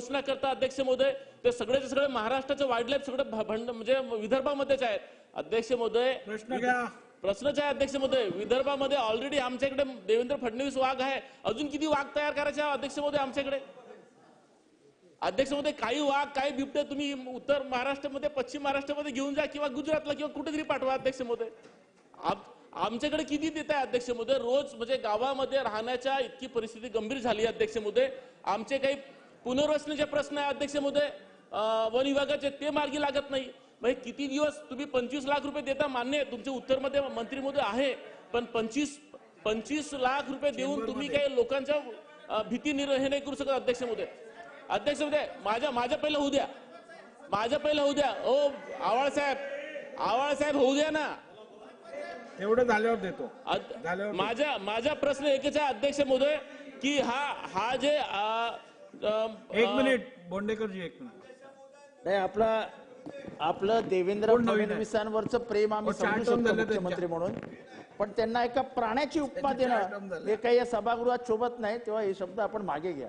घोषणा करता अध्यक्ष महोदय. ते सगळेचे सगळे महाराष्ट्राचे वाईल्ड लाईफ सगळे भंड म्हणजे विदर्भामध्येच आहेत अध्यक्ष महोदय प्रश्न घ्या. प्रश्नच आहे अध्यक्ष महोदय. विदर्भामध्ये ऑलरेडी आमच्याकडे देवेंद्र फडणवीस वाघ आहे. अजून किती वाघ तयार करायचे अध्यक्ष महोदय आमच्याकडे अध्यक्ष महोदय काही वाघ काही बिबटे तुम्ही उत्तर महाराष्ट्रामध्ये पश्चिम महाराष्ट्रामध्ये घेऊन जा किंवा गुजरातला किंवा कुठेतरी पाठवा अध्यक्ष महोदय. आम- आमच्याकडे किती देत आहे अध्यक्ष महोदय? रोज म्हणजे गावामध्ये राहण्याच्या इतकी परिस्थिती गंभीर झाली अध्यक्ष महोदय. आमचे काही पुनर्वसनाचे प्रश्न आहे अध्यक्ष महोदय अं, वन विभागाचे ते मार्गी लागत नाही. म्हणजे किती दिवस तुम्ही पंचवीस लाख रुपये देता मान्य आहे, तुमच्या उत्तरमध्ये मंत्री महोदय आहे. पण पंचवीस पंचवीस लाख रुपये देऊन तुम्ही काही लोकांच्या भीती निर् हे नाही करू शकत अध्यक्ष महोदय अध्यक्ष महोदय माझ्या माझ्या पहिलं होऊ द्या. माझ्या पहिलं होऊ द्या. ओ आवाळ साहेब. आवाळ साहेब होऊ द्या ना. एवढं झाल्यावर देतो. माझ्या माझा प्रश्न एकच आहे अध्यक्ष महोदय की हा हा जे एक मिनिट बोंडेकरजी एक मिनिट. नाही आपलं आपलं देवेंद्र कोण नवीन आहे? फडणवीसांवरचं प्रेम आम्ही हो, समजू टर्म शकतो झाले मुख्यमंत्री म्हणून. पण त्यांना एका प्राण्याची उपमा त्यांचे देणं झाले. हे काही या सभागृहात शोभत नाही तेव्हा हे शब्द आपण मागे घ्या.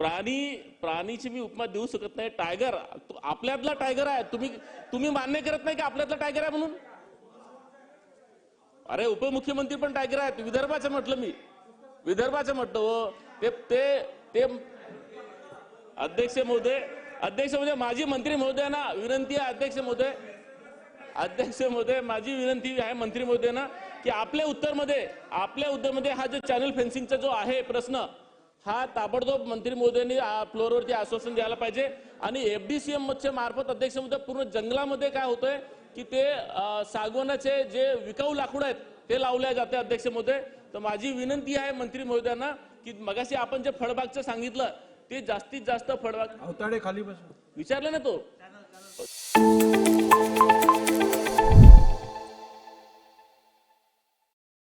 प्राणी प्राणीची मी उपमा देऊ शकत नाही. टायगर तो आपल्यातला टायगर आहे. तुम्ही तुम्ही मान्य करत नाही की आपल्यातला टायगर आहे म्हणून? अरे उपमुख्यमंत्री पण टायगर आहेत. विदर्भाचं म्हटलं मी. विदर्भाचं म्हटलं हो. ते ते ते अध्यक्ष महोदय अध्यक्ष महोदय माजी मंत्री महोदयांना विनंती आहे अध्यक्ष महोदय. अध्यक्ष महोदय माझी विनंती आहे मंत्री महोदयांना की आपल्या उत्तरमध्ये आपल्या उत्तरमध्ये हा जो चॅनल फेन्सिंगचा जो आहे प्रश्न हा ताबडतोब मंत्री महोदयांनी फ्लोअरवरती आश्वासन द्यायला पाहिजे. आणि एफडीसीएम च्या मार्फत अध्यक्ष महोदय पूर्ण जंगलामध्ये काय होतंय की ते सागवनाचे जे विकाऊ लाकूड आहेत ते लावले जाते अध्यक्ष महोदय. तर माझी विनंती आहे मंत्री महोदयांना की मगाशी आपण जे फळबागचं सांगितलं ते जास्तीत जास्त फळबाग अवताडे खाली बसून विचारलं ना तो?